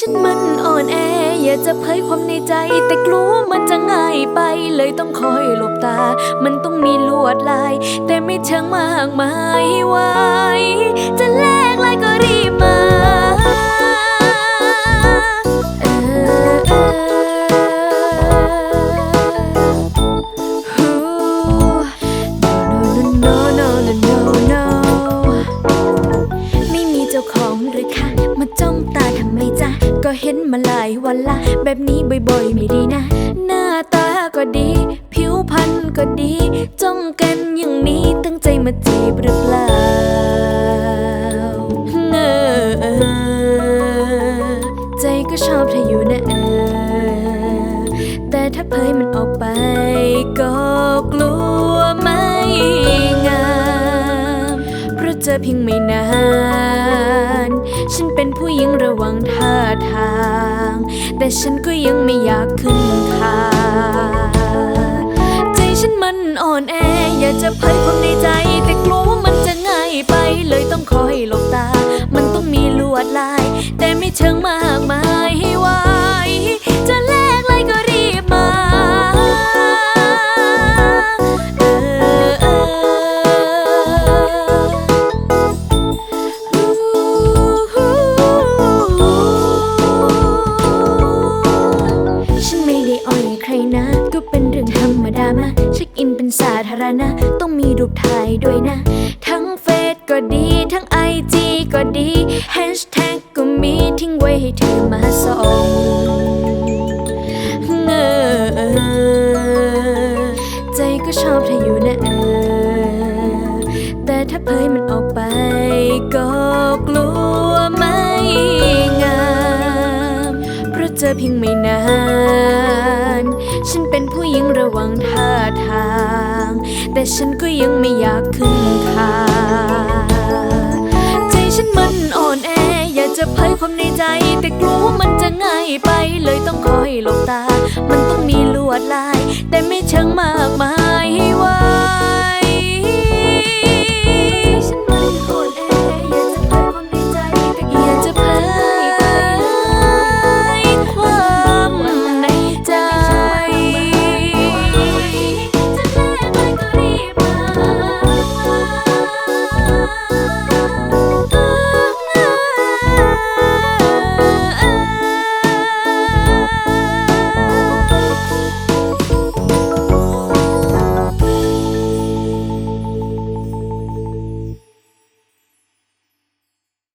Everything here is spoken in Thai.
ฉันมันอ่อนแอ อยากจะเผยความในใจ แต่กลัวมันจะง่ายไป เลยต้องคอยหลบตา มันต้องมีลวดลาย แต่ไม่เชิงมากมายไว้จะแลกลายก็รีบมาเออเออ No no no no no no ไม่มีเจ้าของหรือคะ เห็นมาหลายวันละ แบบนี้บ่อยๆ ไม่ดีนะ หน้าตาก็ดี ผิวพรรณก็ดี จ้องกันอย่างนี้ตั้งใจมาจีบหรือเปล่าเงอใจก็ชอบเธออยู่นะเออแต่ถ้าเผยมันออกไป ก็กลัวไม่งาม เพราะเจอเพียงไม่นาน ฉันเป็นผู้หญิงระวังท่าทาง แต่ฉันก็ยังไม่อยากขึ้นคาใจฉันมันอ่อนแอ อยากจะเผยความในใจ แต่กลัวว่ามันจะง่ายไปเลยต้องคอยหลบตา นะ ก็เป็นเรื่องธรรมดามาเช็คอินเป็นสาธารณะ ต้องมีรูปถ่ายด้วยนะ ทั้งเฟซก็ดี ทั้งไอจีก็ดีแฮชแท็กก็มีทิ้งไว้ให้เธอมาส่องเงอใจก็ชอบเธออยู่นะเออแต่ถ้าเผยมันออก เพียงไม่นาน ฉันเป็นผู้หญิงระวังท่าทาง แต่ฉันก็ยังไม่อยากขึ้นคาใจฉันมันอ่อนแอ อยากจะเผยความในใจ แต่กลัวมันจะง่ายไปเลยต้องคอยหลบตา มันต้องมีลวดลาย แต่ไม่เชิงมากมาย